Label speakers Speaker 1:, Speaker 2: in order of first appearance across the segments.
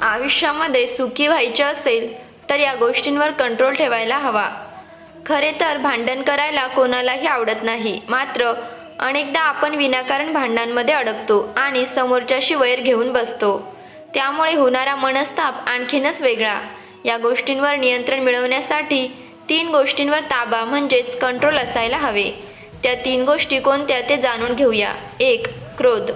Speaker 1: आयुष्यामध्ये सुखी व्हायचे असेल तर या गोष्टींवर कंट्रोल ठेवायला हवा. खरे तर भांडण करायला कोणालाही आवडत नाही. मात्र अनेकदा आपण विनाकारण भांडणांमध्ये अडकतो आणि समोरच्याशी वैर घेऊन बसतो. त्यामुळे होणारा मनस्ताप आणखीनच वेगळा. या गोष्टींवर नियंत्रण मिळवण्यासाठी तीन गोष्टींवर ताबा म्हणजेच कंट्रोल असायला हवे. त्या तीन गोष्टी कोणत्या ते जाणून घेऊया. एक क्रोध.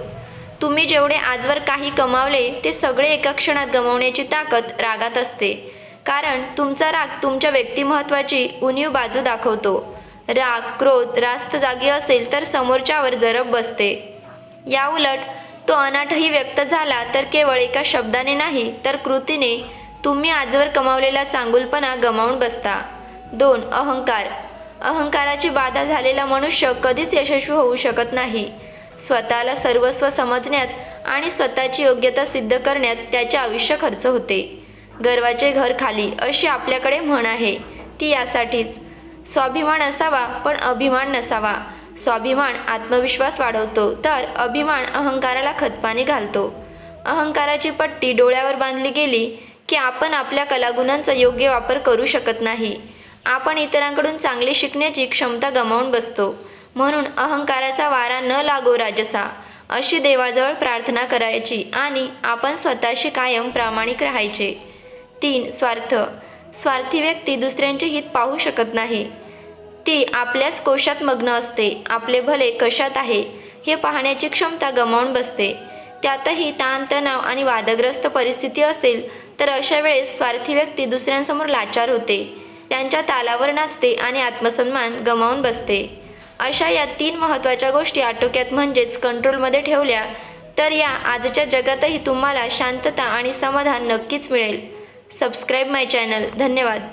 Speaker 1: तुम्ही जेवढे आजवर काही कमावले ते सगळे एका क्षणात गमावण्याची ताकद रागात असते. कारण तुमचा राग तुमच्या व्यक्तिमत्वाची उणीव बाजू दाखवतो. राग क्रोध रास्त जागी असेल तर समोरच्यावर जरब बसते. याउलट तो अनाटही व्यक्त झाला तर केवळ एका शब्दाने नाही तर कृतीने तुम्ही आजवर कमावलेला चांगुलपणा गमावून बसता. दोन अहंकार. अहंकाराची बाधा झालेला मनुष्य कधीच यशस्वी होऊ शकत नाही. स्वतःला सर्वस्व समजण्यात आणि स्वतःची योग्यता सिद्ध करण्यात त्याचे आयुष्य खर्च होते. गर्वाचे घर खाली अशी आपल्याकडे म्हण आहे. ती यासाठीच स्वाभिमान असावा पण अभिमान नसावा. स्वाभिमान आत्मविश्वास वाढवतो तर अभिमान अहंकाराला खतपाणी घालतो. अहंकाराची पट्टी डोळ्यावर बांधली गेली की आपण आपल्या कलागुणांचा योग्य वापर करू शकत नाही. आपण इतरांकडून चांगले शिकण्याची क्षमता गमावून बसतो. म्हणून अहंकाराचा वारा न लागो राजसा. अशी देवाजवळ प्रार्थना करायची आणि आपण स्वतःशी कायम प्रामाणिक राहायचे. तीन स्वार्थ. स्वार्थी व्यक्ती दुसऱ्यांचे हित पाहू शकत नाही. ती आपल्याच कोशात मग्न असते. आपले भले कशात आहे हे पाहण्याची क्षमता गमावून बसते. त्यातही ताणतणाव आणि वादग्रस्त परिस्थिती असेल तर अशा वेळेस स्वार्थी व्यक्ती दुसऱ्यांसमोर लाचार होते. त्यांच्या तालावर नाचते आणि आत्मसन्मान गमावून बसते. अशा या तीन महत्त्वाच्या गोष्टी आटोक्यात म्हणजेच कंट्रोलमध्ये ठेवल्या तर या आजच्या जगातही तुम्हाला शांतता आणि समाधान नक्कीच मिळेल. सबस्क्राईब माय चॅनल धन्यवाद.